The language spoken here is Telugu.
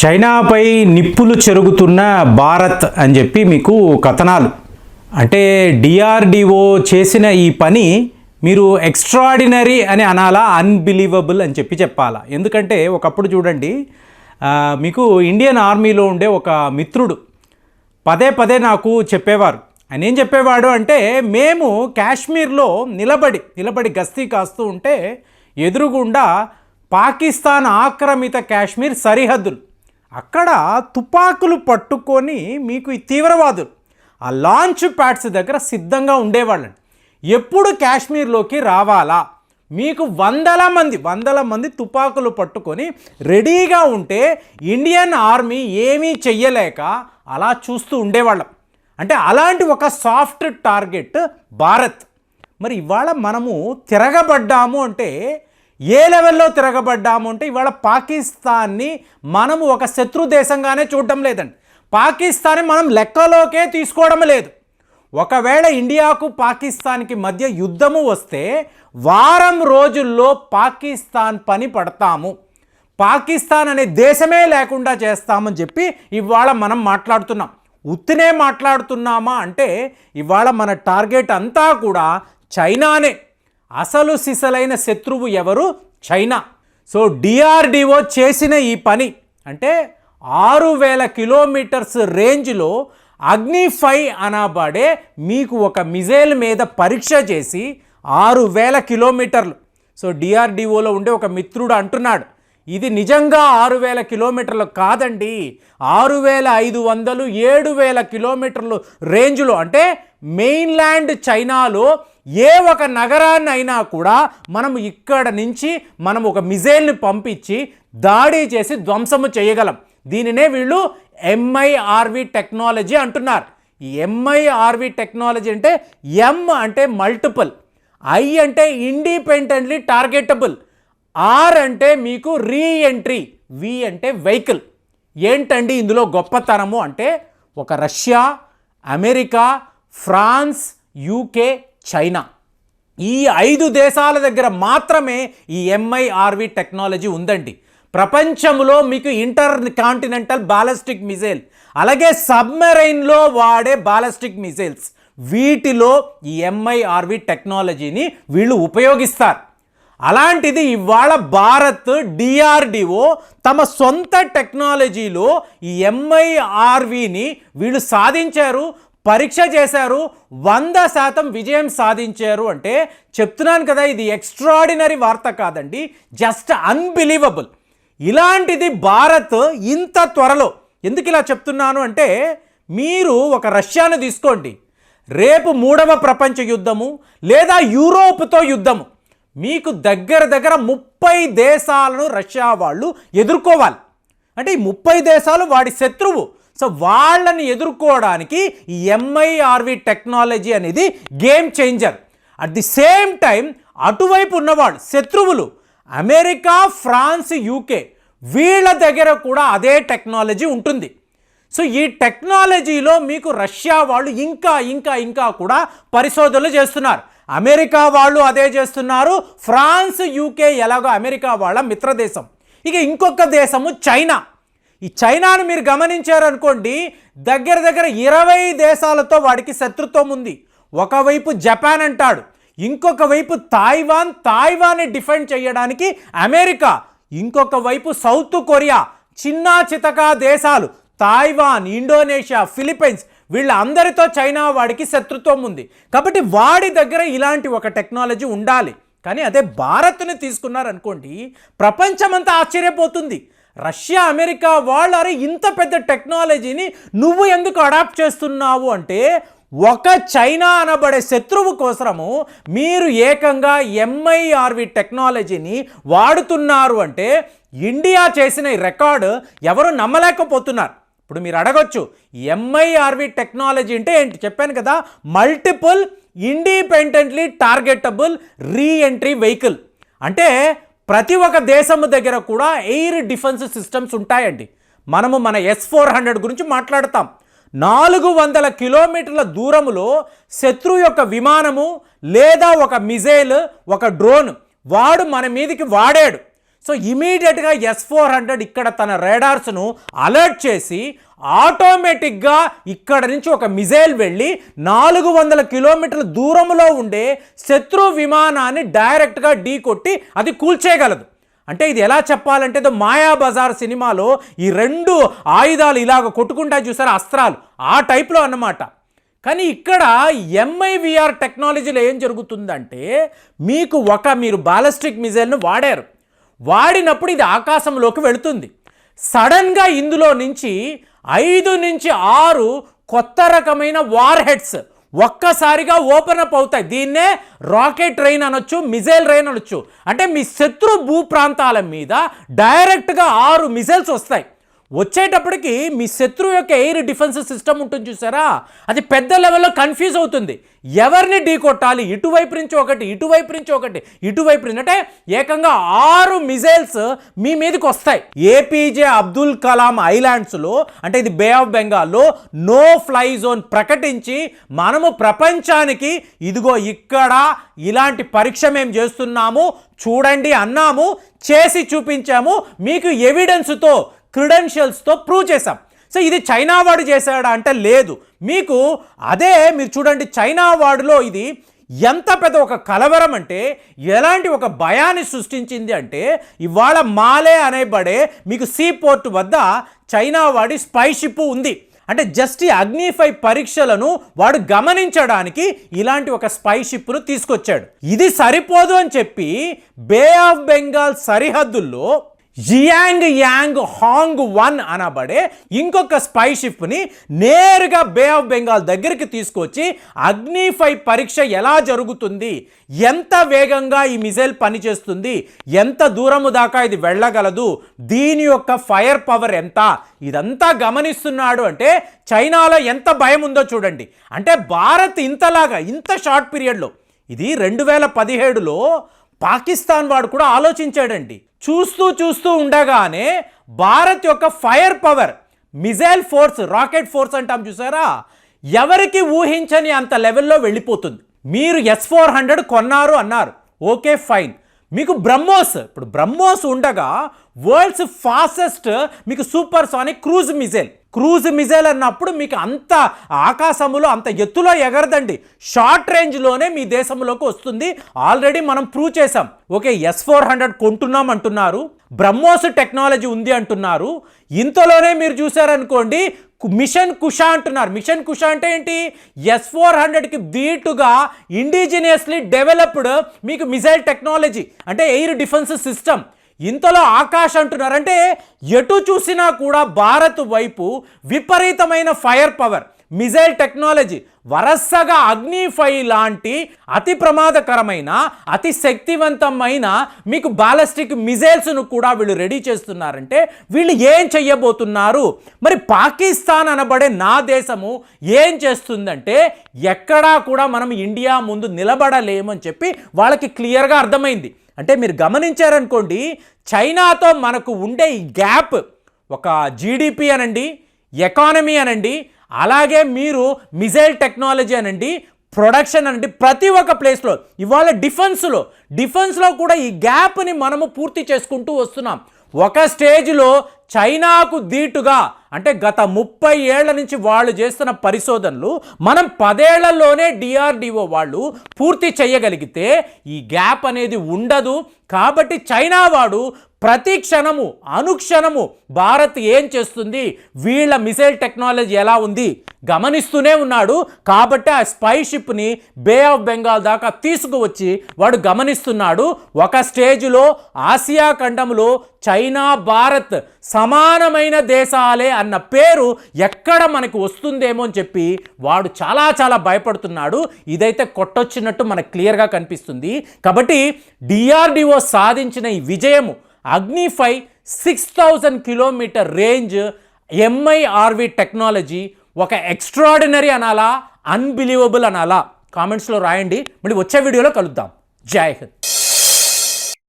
చైనాపై నిప్పులు చెరుగుతున్న భారత్ అని చెప్పి మీకు కథనాలు. అంటే డిఆర్డిఓ చేసిన ఈ పని మీరు ఎక్స్ట్రాడినరీ అని అనాలా అన్బిలీవబుల్ అని చెప్పి చెప్పాలా? ఎందుకంటే ఒకప్పుడు చూడండి మీకు ఇండియన్ ఆర్మీలో ఉండే ఒక మిత్రుడు పదే పదే నాకు చెప్పేవారు. ఆయన ఏం చెప్పేవాడు అంటే మేము కాశ్మీర్లో నిలబడి నిలబడి గస్తీ కాస్తూ ఉంటే ఎదురుగుండా పాకిస్తాన్ ఆక్రమిత కాశ్మీర్ సరిహద్దులు అక్కడ తుపాకులు పట్టుకొని మీకు ఈ తీవ్రవాదులు ఆ లాంచ్ ప్యాడ్స్ దగ్గర సిద్ధంగా ఉండేవాళ్ళండి ఎప్పుడు కాశ్మీర్లోకి రావాలా? మీకు వందల మంది వందల మంది తుపాకులు పట్టుకొని రెడీగా ఉంటే ఇండియన్ ఆర్మీ ఏమీ చెయ్యలేక అలా చూస్తూ ఉండేవాళ్ళం. అంటే అలాంటి ఒక సాఫ్ట్ టార్గెట్ భారత్. మరి ఇవాళ మనము తిరగబడ్డాము అంటే ఏ లెవెల్లో తిరగబడ్డాము అంటే ఇవాళ పాకిస్తాన్ని మనము ఒక శత్రు దేశంగానే చూడడం లేదండి. పాకిస్తాన్ని మనం లెక్కలోకే తీసుకోవడం లేదు. ఒకవేళ ఇండియాకు పాకిస్తాన్కి మధ్య యుద్ధము వస్తే వారం రోజుల్లో పాకిస్తాన్ పని పడతాము. పాకిస్తాన్ అనే దేశమే లేకుండా చేస్తామని చెప్పి ఇవాళ మనం మాట్లాడుతున్నాం. ఉత్తినే మాట్లాడుతున్నామా అంటే ఇవాళ మన టార్గెట్ అంతా కూడా చైనానే. అసలు సిసలైన శత్రువు ఎవరు? చైనా. సో డిఆర్డిఓ చేసిన ఈ పని అంటే ఆరు వేల కిలోమీటర్స్ రేంజ్లో అగ్ని అనబడే మీకు ఒక మిజైల్ మీద పరీక్ష చేసి ఆరు వేల కిలోమీటర్లు. సో డిఆర్డిఓలో ఉండే ఒక మిత్రుడు అంటున్నాడు. ఇది నిజంగా ఆరు వేల కిలోమీటర్లు కాదండి. ఆరు వేల ఐదు వందలు ఏడు వేల కిలోమీటర్లు రేంజ్లో అంటే మెయిన్ల్యాండ్ చైనాలో ఏ ఒక నగరాన్ని అయినా కూడా మనం ఇక్కడ నుంచి మనం ఒక మిజైల్ని పంపించి దాడి చేసి ధ్వంసము చేయగలం. దీనినే వీళ్ళు ఎంఐఆర్వి టెక్నాలజీ అంటున్నారు. ఈ ఎంఐఆర్వి టెక్నాలజీ అంటే ఎం అంటే మల్టిపుల్ ఐ అంటే ఇండిపెండెంట్లీ టార్గెటబుల్. ఆర్ అంటే మీకు రీ ఎంట్రీ వి అంటే వెహికల్ ఏంటండి ఇందులో గొప్పతనము అంటే ఒక Russia America France UK China ఈ ఐదు దేశాల దగ్గర మాత్రమే ఈ ఎంఐఆర్వి టెక్నాలజీ ఉందండి. ప్రపంచంలో మీకు ఇంటర్ కాంటినెంటల్ బాలిస్టిక్ మిజైల్ అలాగే సబ్మెరైన్లో వాడే బాలిస్టిక్ మిజైల్స్ వీటిలో ఈ ఎంఐఆర్వి టెక్నాలజీని వీళ్ళు ఉపయోగిస్తారు. అలాంటిది ఇవాళ భారత్ డిఆర్డిఓ తమ సొంత టెక్నాలజీలో ఈ ఎంఐఆర్విని వీళ్ళు సాధించారు పరీక్ష చేశారు వంద శాతం విజయం సాధించారు అంటే చెప్తున్నాను కదా ఇది ఎక్స్ట్రాడినరీ వార్త కాదండి జస్ట్ అన్బిలీవబుల్ ఇలాంటిది భారత్ ఇంత త్వరలో ఎందుకు ఇలా చెప్తున్నాను అంటే మీరు ఒక రష్యాను తీసుకోండి రేపు మూడవ ప్రపంచ యుద్ధము లేదా యూరోప్తో యుద్ధము. మీకు దగ్గర దగ్గర ముప్పై దేశాలను రష్యా వాళ్ళు ఎదుర్కోవాలి. అంటే ఈ ముప్పై దేశాలు వాడి శత్రువు. సో వాళ్ళని ఎదుర్కోవడానికి ఎంఐఆర్వి టెక్నాలజీ అనేది game changer at the same time అటువైపు ఉన్నవాళ్ళు శత్రువులు అమెరికా ఫ్రాన్స్ యూకే వీళ్ళ దగ్గర కూడా అదే టెక్నాలజీ ఉంటుంది. సో ఈ టెక్నాలజీలో మీకు రష్యా వాళ్ళు ఇంకా ఇంకా ఇంకా కూడా పరిశోధనలు చేస్తున్నారు. అమెరికా వాళ్ళు అదే చేస్తున్నారు. ఫ్రాన్స్ యూకే ఎలాగో అమెరికా వాళ్ళ మిత్రదేశం. ఇక ఇంకొక దేశము చైనా. ఈ చైనాను మీరు గమనించారనుకోండి దగ్గర దగ్గర ఇరవై దేశాలతో వాడికి శత్రుత్వం ఉంది. ఒకవైపు జపాన్ అంటాడు ఇంకొక వైపు తాయివాన్. తాయివాన్ని డిఫెండ్ చేయడానికి అమెరికా ఇంకొక వైపు సౌత్ కొరియా చిన్న చితకా దేశాలు తాయివాన్ ఇండోనేషియా ఫిలిప్పైన్స్ వీళ్ళందరితో చైనా వాడికి శత్రుత్వం ఉంది. కాబట్టి వాడి దగ్గర ఇలాంటి ఒక టెక్నాలజీ ఉండాలి. కానీ అదే భారత్ని తీసుకున్నారనుకోండి ప్రపంచమంతా ఆశ్చర్యపోతుంది. రష్యా అమెరికా వాళ్ళు అరే ఇంత పెద్ద టెక్నాలజీని నువ్వు ఎందుకు అడాప్ట్ చేస్తున్నావు అంటే ఒక చైనా అనబడే శత్రువు కోసము మీరు ఏకంగా ఎంఐఆర్వి టెక్నాలజీని వాడుతున్నారు అంటే ఇండియా చేసిన ఈ రికార్డు ఎవరు నమ్మలేకపోతున్నారు. ఇప్పుడు మీరు అడగొచ్చు ఎంఐఆర్వి టెక్నాలజీ అంటే ఏంటి? చెప్పాను కదా multiple independently targetable re entry vehicle అంటే ప్రతి ఒక్క దేశము దగ్గర కూడా ఎయిర్ డిఫెన్స్ సిస్టమ్స్ ఉంటాయండి. మనము మన ఎస్ ఫోర్ హండ్రెడ్ గురించి మాట్లాడతాం. నాలుగు వందల కిలోమీటర్ల దూరములో శత్రు యొక్క విమానము లేదా ఒక మిజైల్ ఒక డ్రోన్ వాడు మన మీదకి వాడాడు. సో ఇమీడియట్గా ఎస్ ఫోర్ హండ్రెడ్ ఇక్కడ తన రేడార్స్ను అలర్ట్ చేసి ఆటోమేటిక్గా ఇక్కడ నుంచి ఒక మిజైల్ వెళ్ళి నాలుగు వందల కిలోమీటర్ల దూరంలో ఉండే శత్రు విమానాన్ని డైరెక్ట్గా ఢీ కొట్టి అది కూల్చేయగలదు అంటే ఇది ఎలా చెప్పాలంటే ఏదో మాయా బజార్ సినిమాలో ఈ రెండు ఆయుధాలు ఇలాగ కొట్టుకుంటా చూసారు? అస్త్రాలు. ఆ టైప్లో అన్నమాట. కానీ ఇక్కడ ఎంఐవిఆర్ టెక్నాలజీలో ఏం జరుగుతుందంటే మీకు ఒక మీరు బాలిస్టిక్ మిజైల్ను వాడారు. వాడినప్పుడు ఇది ఆకాశంలోకి వెళుతుంది. సడన్గా ఇందులో నుంచి ఐదు నుంచి ఆరు కొత్త రకమైన వార్ హెడ్స్ ఒక్కసారిగా ఓపెన్ అప్ అవుతాయి. దీన్నే రాకెట్ రైన్ అనొచ్చు మిజైల్ రైన్ అనొచ్చు. అంటే మీ శత్రు భూ ప్రాంతాల మీద డైరెక్ట్గా ఆరు మిజైల్స్ వస్తాయి. వచ్చేటప్పటికి మీ శత్రువు యొక్క ఎయిర్ డిఫెన్స్ సిస్టమ్ ఉంటుంది చూసారా? అది పెద్ద లెవెల్లో కన్ఫ్యూజ్ అవుతుంది. ఎవరిని ఢీ కొట్టాలి? ఇటువైపు నుంచి ఒకటి ఇటువైపు నుంచి ఒకటి ఇటువైపు నుంచి అంటే ఏకంగా ఆరు మిజైల్స్ మీ మీదకి వస్తాయి. ఏపీజే అబ్దుల్ కలాం ఐలాండ్స్లో అంటే ఇది బే ఆఫ్ బెంగాల్లో నో ఫ్లై జోన్ ప్రకటించి మనము ప్రపంచానికి ఇదిగో ఇక్కడ ఇలాంటి పరీక్ష మేము చేస్తున్నాము చూడండి అన్నాము చేసి చూపించాము మీకు ఎవిడెన్స్తో క్రిడెన్షియల్స్తో ప్రూవ్ చేశాం. సో ఇది చైనా వాడు చేశాడా అంటే లేదు. మీకు అదే మీరు చూడండి చైనా వాడులో ఇది ఎంత పెద్ద ఒక కలవరం అంటే ఎలాంటి ఒక భయాన్ని సృష్టించింది అంటే ఇవాళ మాలే అనేబడే మీకు సీ పోర్ట్ వద్ద చైనా వాడి స్పై ఉంది. అంటే జస్ట్ ఈ అగ్నిఫై పరీక్షలను వాడు గమనించడానికి ఇలాంటి ఒక స్పై షిప్ను తీసుకొచ్చాడు. ఇది సరిపోదు అని చెప్పి బే ఆఫ్ బెంగాల్ సరిహద్దుల్లో జియాంగ్ యాంగ్ హాంగ్ వన్ అనబడే ఇంకొక స్పై షిప్ని నేరుగా బే ఆఫ్ బెంగాల్ దగ్గరికి తీసుకొచ్చి అగ్నిఫై పరీక్ష ఎలా జరుగుతుంది? ఎంత వేగంగా ఈ మిజైల్ పనిచేస్తుంది? ఎంత దూరము దాకా ఇది వెళ్ళగలదు? దీని యొక్క ఫైర్ పవర్ ఎంత? ఇదంతా గమనిస్తున్నాడు అంటే చైనాలో ఎంత భయం ఉందో చూడండి. అంటే భారత్ ఇంతలాగా ఇంత షార్ట్ పీరియడ్లో ఇది రెండు వేల పదిహేడులో పాకిస్తాన్ వాడు కూడా ఆలోచించాడండి. చూస్తూ చూస్తూ ఉండగానే భారత్ యొక్క fire power missile force rocket force అంటాం చూసారా? ఎవరికి ఊహించని అంత లెవెల్లో వెళ్ళిపోతుంది. మీరు ఎస్ ఫోర్ హండ్రెడ్ కొన్నారు అన్నారు. Okay fine. మీకు బ్రహ్మోస్ ఇప్పుడు బ్రహ్మోస్ ఉండగా వరల్డ్స్ ఫాస్టెస్ట్ మీకు supersonic cruise missile. Cruise missile అన్నప్పుడు మీకు అంత ఆకాశములో అంత ఎత్తులో ఎగరదండి. షార్ట్ రేంజ్లోనే మీ దేశంలోకి వస్తుంది. ఆల్రెడీ మనం ప్రూవ్ చేసాం ఓకే ఎస్ ఫోర్ హండ్రెడ్ కొంటున్నాం అంటున్నారు. బ్రహ్మోస్ టెక్నాలజీ ఉంది అంటున్నారు. ఇంతలోనే మీరు చూసారనుకోండి కు- మిషన్ కుషా అంటున్నారు. మిషన్ కుషా అంటే ఏంటి? ఎస్ ఫోర్ హండ్రెడ్కి దీటుగా ఇండిజినియస్లీ డెవలప్డ్ మీకు మిజైల్ టెక్నాలజీ అంటే ఎయిర్ డిఫెన్స్ సిస్టమ్. ఇంతలో ఆకాష్ అంటున్నారంటే ఎటు చూసినా కూడా భారత్ వైపు విపరీతమైన ఫైర్ పవర్ మిజైల్ టెక్నాలజీ వరసగా అగ్నిఫై లాంటి అతి ప్రమాదకరమైన అతి శక్తివంతమైన మీకు బాలస్టిక్ మిజైల్స్ను కూడా వీళ్ళు రెడీ చేస్తున్నారంటే వీళ్ళు ఏం చెయ్యబోతున్నారు? మరి పాకిస్తాన్ అనబడే నా దేశము ఏం చేస్తుందంటే ఎక్కడా కూడా మనం ఇండియా ముందు నిలబడలేమని చెప్పి వాళ్ళకి క్లియర్గా అర్థమైంది. అంటే మీరు గమనించారనుకోండి చైనాతో మనకు ఉండే ఈ గ్యాప్ ఒక జీడిపి అనండి ఎకానమీ అనండి అలాగే మీరు మిజైల్ టెక్నాలజీ అనండి ప్రొడక్షన్ అనండి ప్రతి ఒక్క ప్లేస్లో ఇవాళ డిఫెన్స్లో డిఫెన్స్లో కూడా ఈ గ్యాప్ని మనము పూర్తి చేసుకుంటూ వస్తున్నాం. ఒక స్టేజ్లో చైనాకు దీటుగా అంటే గత ముప్పై ఏళ్ళ నుంచి వాళ్ళు చేస్తున్న పరిశోధనలు మనం పదేళ్ళలోనే డిఆర్డిఓ వాళ్ళు పూర్తి చేయగలిగితే ఈ గ్యాప్ అనేది ఉండదు. కాబట్టి చైనా వాడు ప్రతి క్షణము అనుక్షణము భారత్ ఏం చేస్తుంది? వీళ్ళ మిసైల్ టెక్నాలజీ ఎలా ఉంది? గమనిస్తూనే ఉన్నాడు. కాబట్టి ఆ స్పై షిప్ని బే ఆఫ్ బెంగాల్ దాకా తీసుకువచ్చి వాడు గమనిస్తున్నాడు. ఒక స్టేజ్లో ఆసియా ఖండంలో చైనా భారత్ సమానమైన దేశాలే అన్న పేరు ఎక్కడ మనకు వస్తుందేమో అని చెప్పి వాడు చాలా చాలా భయపడుతున్నాడు. ఇదైతే కొట్టొచ్చినట్టు మనకు క్లియర్గా కనిపిస్తుంది. కాబట్టి డిఆర్డిఓ సాధించిన ఈ విజయము అగ్నిఫై six thousand kilometre range MIRV technology ఒక ఎక్స్ట్రాడినరీ అనాలా అన్బిలీవబుల్ అనాలా? కామెంట్స్లో రాయండి. మళ్ళీ వచ్చే వీడియోలో కలుద్దాం. జై హింద్.